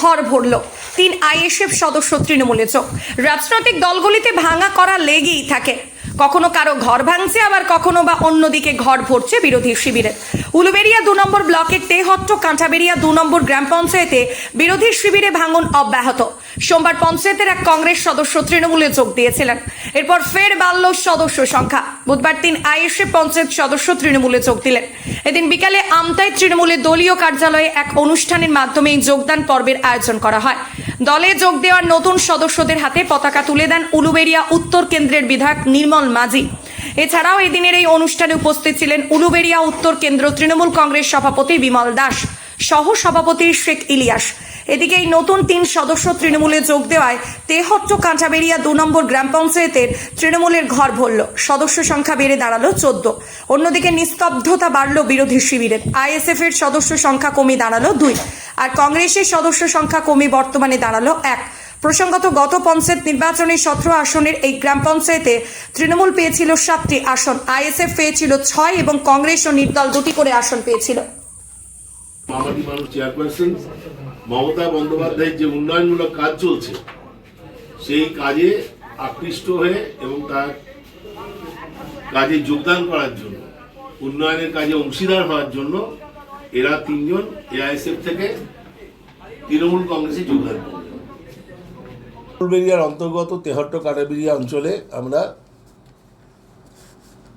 ঘর ভরল। তিন আইএসএফ সদস্য তৃণমূলে চোখ। রাজনৈতিক দলগুলিতে ভাঙা করা লেগেই থাকে। কখনো কারও ঘর ভাঙছে, আবার কখনো বা অন্যদিকে ঘর ভরছে বিরোধী শিবিরে। উলুবেরিয়া দু নম্বর ব্লকের তেহট্ট কাঁটাবেরিয়া দু নম্বর গ্রাম পঞ্চায়েতে বিরোধী শিবিরে ভাঙন অব্যাহত। সোমবার পঞ্চায়েতের এক কংগ্রেস সদস্য তৃণমূলে যোগ দিয়েছিলেন। এরপর ফের বাড়ল সদস্য সংখ্যা। বুধবার তিন আইএসএ পঞ্চায়েত সদস্য তৃণমূলে যোগ দিলেন। এদিন বিকালে আমতায় তৃণমূলের দলীয় কার্যালয়ে এক অনুষ্ঠানের মাধ্যমে যোগদান পর্বের আয়োজন করা হয়। দলে যোগ দেওয়ার নতুন সদস্যদের হাতে পতাকা তুলে দেন উলুবেরিয়া উত্তর কেন্দ্রের বিধায়ক নির্মল মাঝি। এছাড়াও এদিনের এই অনুষ্ঠানে উপস্থিত ছিলেন উলুবেরিয়া উত্তর কেন্দ্র তৃণমূল কংগ্রেস সভাপতি বিমল দাস। সহ সভাপতি শেখ ইলিয়াস। এদিকে এই নতুন তিন সদস্য তৃণমূলে যোগ দেওয়ায় তেহট্ট কাঁচাবেরিয়া দু নম্বর গ্রাম পঞ্চায়েতের তৃণমূলের ঘর ভরল। সদস্য সংখ্যা বেড়ে দাঁড়াল চোদ্দ। অন্যদিকে নিস্তব্ধতা বাড়ল বিরোধী শিবিরের। আইএসএফ এর সদস্য সংখ্যা কমে দাঁড়াল দুই আর কংগ্রেসের সদস্য সংখ্যা কমে বর্তমানে দাঁড়াল এক। প্রসঙ্গত গত পঞ্চায়েত নির্বাচনে সতেরো আসনের এই গ্রাম পঞ্চায়েতে তৃণমূল পেয়েছিল সাতটি আসন। আইএসএফ পেয়েছিল ছয় এবং কংগ্রেস ও নির্দল দুটি করে আসন পেয়েছিল। মামাটি মানুষ চেয়ারপারসন মমতা বন্দ্যোপাধ্যায়ের যে উন্নয়নমূলক কাজ চলছে, সেই কাজে আকৃষ্ট হয়ে এবং তার কাজে যোগদান করার জন্য, উন্নয়নের কাজে অংশীদার হওয়ার জন্য এরা তিনজন এআইএসএফ থেকে তৃণমূল কংগ্রেসে যোগদান করবে বেরিয়ার অন্তর্গত তেহট্ট কাটাবেরিয়া অঞ্চলে আমরা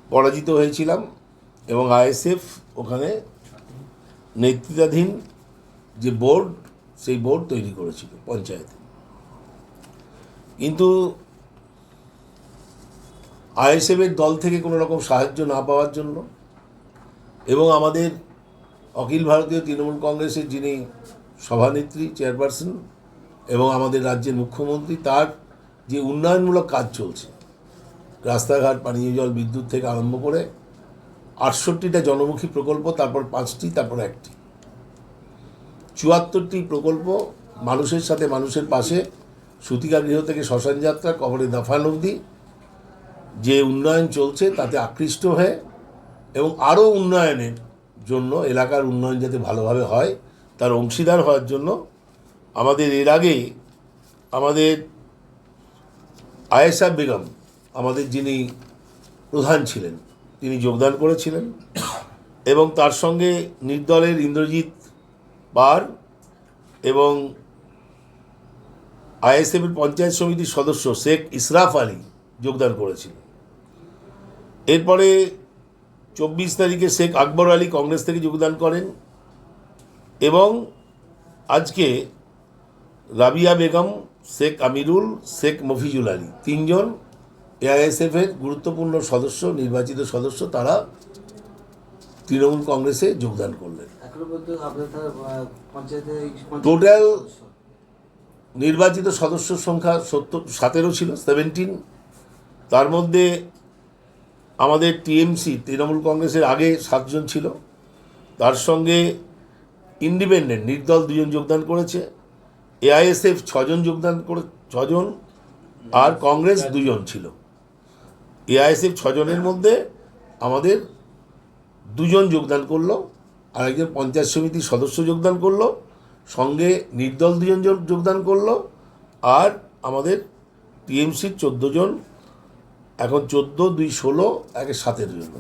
পরাজিত হয়েছিলাম এবং আইএসএফ ওখানে নেতৃত্বাধীন যে বোর্ড, সেই বোর্ড তৈরি করেছিল পঞ্চায়েতে। কিন্তু আইএসএফের দল থেকে কোনো রকম সাহায্য না পাওয়ার জন্য এবং আমাদের অখিল ভারতীয় তৃণমূল কংগ্রেসের যিনি সভানেত্রী, চেয়ারপারসন এবং আমাদের রাজ্যের মুখ্যমন্ত্রী, তার যে উন্নয়নমূলক কাজ চলছে, রাস্তাঘাট, পানীয় জল, বিদ্যুৎ থেকে আরম্ভ করে আটষট্টিটা জনমুখী প্রকল্প, তারপর পাঁচটি, তারপর একটি। চুয়াত্তরটি প্রকল্প মানুষের সাথে মানুষের পাশে সুতিকা গৃহ থেকে শ্মশান যাত্রা, কবরে দাফান অবধি। যে উন্নয়ন চলছে তাতে আকৃষ্ট হয়ে এবং আরও উন্নয়নের জন্য, এলাকার উন্নয়ন যাতে ভালোভাবে হয়, তার অংশীদার হওয়ার জন্য আমাদের এর আগে আমাদের আয়েশা বেগম, আমাদের যিনি প্রধান ছিলেন তিনি যোগদান করেছিলেন এবং তার সঙ্গে নির্দলের ইন্দ্রজিৎ পার এবং আইএসএফের পঞ্চায়েত সমিতির সদস্য শেখ ইসরাফ আলী যোগদান করেছিলেন। এরপরে চব্বিশ তারিখে শেখ আকবর আলী কংগ্রেস থেকে যোগদান করেন এবং আজকে রাবিয়া বেগম, শেখ আমিরুল, শেখ মফিজুল আলী তিনজন এআইএসএফের গুরুত্বপূর্ণ সদস্য নির্বাচিত সদস্য তারা তৃণমূল কংগ্রেসে যোগদান করলেন। সদস্য। নির্বাচিত সদস্য সংখ্যা সত্তর সতেরো ছিল সেভেন্টিন। তার মধ্যে আমাদের টিএমসি তৃণমূল কংগ্রেসের আগে সাতজন ছিল। তার সঙ্গে ইন্ডিপেন্ডেন্ট নির্দল দুজন যোগদান করেছে। এআইএসএফ ছজন যোগদান করে ছজন আর কংগ্রেস দুজন ছিল। এআইএসএফ ছজনের মধ্যে আমাদের দুজন যোগদান করল আর একজন পঞ্চায়েত সমিতির সদস্য যোগদান করল, সঙ্গে নির্দল দুজন যোগদান করল, আর আমাদের টিএমসির চোদ্দ জন, এখন চোদ্দ, দুই ষোলো, একে সাতের জন্য।